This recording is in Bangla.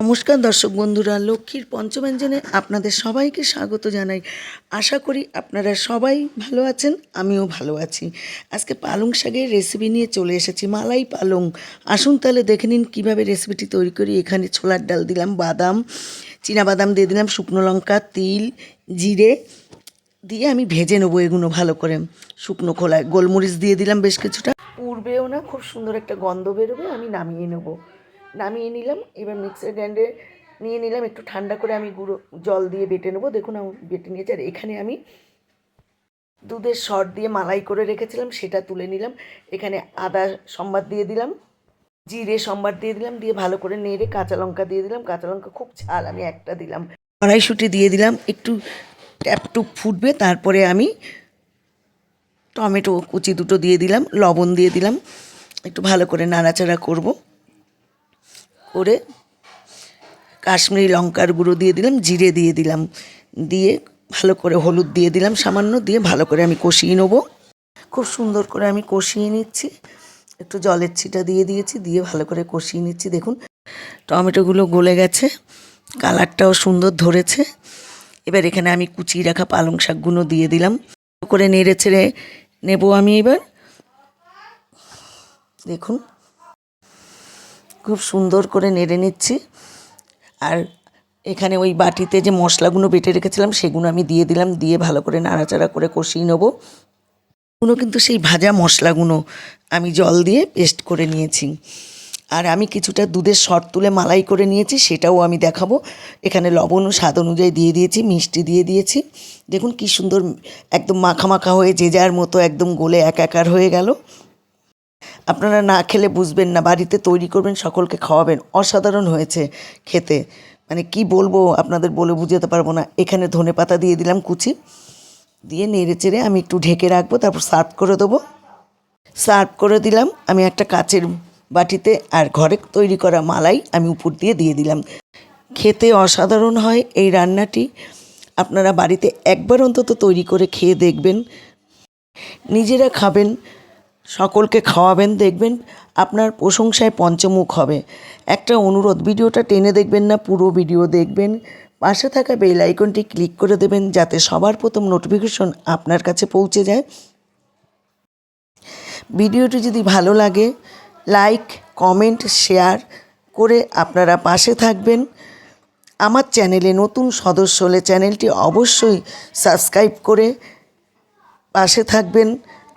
নমস্কার দর্শক বন্ধুরা, লক্ষ্মীর পঞ্চব্যঞ্জনে আপনাদের সবাইকে স্বাগত জানাই। আশা করি আপনারা সবাই ভালো আছেন, আমিও ভালো আছি। আজকে পালং শাকের রেসিপি নিয়ে চলে এসেছি, মালাই পালং। আসুন তাহলে দেখে নিন কীভাবে রেসিপিটি তৈরি করি। এখানে ছোলার ডাল দিলাম, বাদাম বাদাম দিয়ে দিলাম, শুকনো লঙ্কা, তিল, জিরে দিয়ে আমি ভেজে নেব এগুলো ভালো করে। শুকনো খোলায় গোলমরিচ দিয়ে দিলাম বেশ কিছুটা। পূর্বেও না, খুব সুন্দর একটা গন্ধ বেরোবে, আমি নামিয়ে নেব। নামিয়ে নিলাম। এবার মিক্সার গ্রাইন্ডে নিয়ে নিলাম। একটু ঠান্ডা করে আমি গুঁড়ো, জল দিয়ে বেটে নেব। দেখুন, আমি বেটে নিয়েছি। আর এখানে আমি দুধের সর দিয়ে মালাই করে রেখেছিলাম। সেটা তুলে নিলাম। এখানে আদা সম্বাদ দিয়ে দিলাম। জিরে সম্বাদ দিয়ে দিলাম। দিয়ে ভালো করে নেড়ে কাঁচা লঙ্কা দিয়ে দিলাম। কাঁচা লঙ্কা খুব ঝাল আমি একটা দিলাম। কড়াইশুঁটি দিয়ে দিলাম। একটু ট্যাপটুপ ফুটবে। তারপরে আমি টমেটো কুচি দুটো দিয়ে দিলাম। লবণ দিয়ে দিলাম। একটু ভালো করে নাড়াচাড়া করব। করে কাশ্মীরি লঙ্কার গুঁড়ো দিয়ে দিলাম, জিরে দিয়ে দিলাম, দিয়ে ভালো করে হলুদ দিয়ে দিলাম, সামান্য দিয়ে ভালো করে আমি কষিয়ে নেব। খুব সুন্দর করে আমি কষিয়ে নিচ্ছি, একটু জলের ছিটা দিয়ে দিয়েছি, দিয়ে ভালো করে কষিয়ে নিচ্ছি। দেখুন, টমেটোগুলো গলে গেছে, কালারটাও সুন্দর ধরেছে। এবার এখানে আমি কুচিয়ে রাখা পালং শাকগুলো দিয়ে দিলাম। করে নেড়ে ছেড়ে নেব আমি এবার। দেখুন খুব সুন্দর করে নেড়ে নিচ্ছি। আর এখানে ওই বাটিতে যে মশলাগুলো বেটে রেখেছিলাম, সেগুলো আমি দিয়ে দিলাম, দিয়ে ভালো করে নাড়াচাড়া করে কষিয়ে নেব। এগুলো কিন্তু সেই ভাজা মশলাগুলো আমি জল দিয়ে পেস্ট করে নিয়েছি। আর আমি কিছুটা দুধের শর্ট তুলে মালাই করে নিয়েছি, সেটাও আমি দেখাবো। এখানে লবণ ও স্বাদ অনুযায়ী দিয়ে দিয়েছি, মিষ্টি দিয়ে দিয়েছি। দেখুন কি সুন্দর, একদম মাখা মাখা হয়ে যে যার মতো একদম গোলে একাকার হয়ে গেল। আপনারা না খেলে বুঝবেন না, বাড়িতে তৈরি করবেন, সকলকে খাওয়াবেন। অসাধারণ হয়েছে খেতে। মানে কি বলব আপনাদের বলে বুঝাতে পারব না। এখানে ধনে পাতা দিয়ে দিলাম, কুচি। দিয়ে নেড়ে চেড়ে আমি একটু ঢেকে রাখব, তারপর সার্ভ করে দেবো। সার্ভ করে দিলাম, আমি একটা কাচের বাটিতে আর ঘরে তৈরি করা মালাই আমি উপর দিয়ে দিয়ে দিলাম। খেতে অসাধারণ হয় এই রান্নাটি। আপনারা বাড়িতে একবার অন্তত তৈরি করে খেয়ে দেখবেন। নিজেরা খাবেন সকলকে খাওয়াবেন, দেখবেন আপনার প্রশংসায় পঞ্চমুখ হবে। একটা অনুরোধ, ভিডিওটা টেনে দেখবেন না, পুরো ভিডিও দেখবেন। পাশে থাকা বেল আইকনটি ক্লিক করে দেবেন যাতে সবার প্রথম নোটিফিকেশন আপনার কাছে পৌঁছে যায়। ভিডিওটি যদি ভালো লাগে, লাইক, কমেন্ট, শেয়ার করে আপনারা পাশে থাকবেন। আমার চ্যানেলে নতুন সদস্য হলে চ্যানেলটি অবশ্যই সাবস্ক্রাইব করে পাশে থাকবেন।